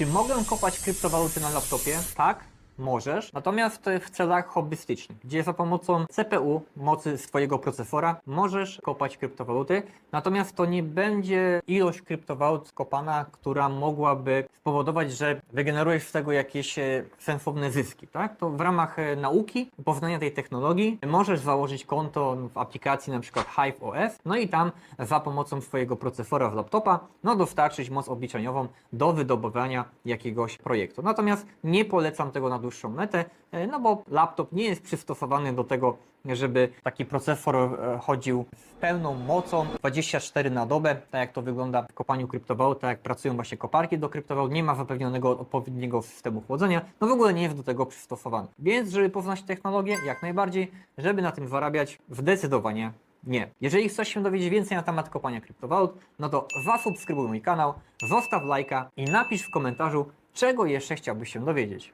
Czy mogę kopać kryptowaluty na laptopie? Tak. Możesz, natomiast w celach hobbystycznych, gdzie za pomocą CPU, mocy swojego procesora, możesz kopać kryptowaluty, natomiast to nie będzie ilość kryptowalut kopana, która mogłaby spowodować, że wygenerujesz z tego jakieś e, sensowne zyski, tak? To w ramach e, nauki, poznania tej technologii możesz założyć konto w aplikacji na przykład Hive OS, no i tam za pomocą swojego procesora z laptopa, no dostarczyć moc obliczeniową do wydobywania jakiegoś projektu. Natomiast nie polecam tego na metę, e, no bo laptop nie jest przystosowany do tego, żeby taki procesor e, chodził z pełną mocą 24 na dobę, tak jak to wygląda w kopaniu kryptowalut, tak jak pracują właśnie koparki do kryptowalut, nie ma zapewnionego odpowiedniego systemu chłodzenia, no w ogóle nie jest do tego przystosowany. Więc, żeby poznać technologię, jak najbardziej, żeby na tym zarabiać, zdecydowanie nie. Jeżeli chcesz się dowiedzieć więcej na temat kopania kryptowalut, no to zasubskrybuj mój kanał, zostaw lajka i napisz w komentarzu, czego jeszcze chciałbyś się dowiedzieć.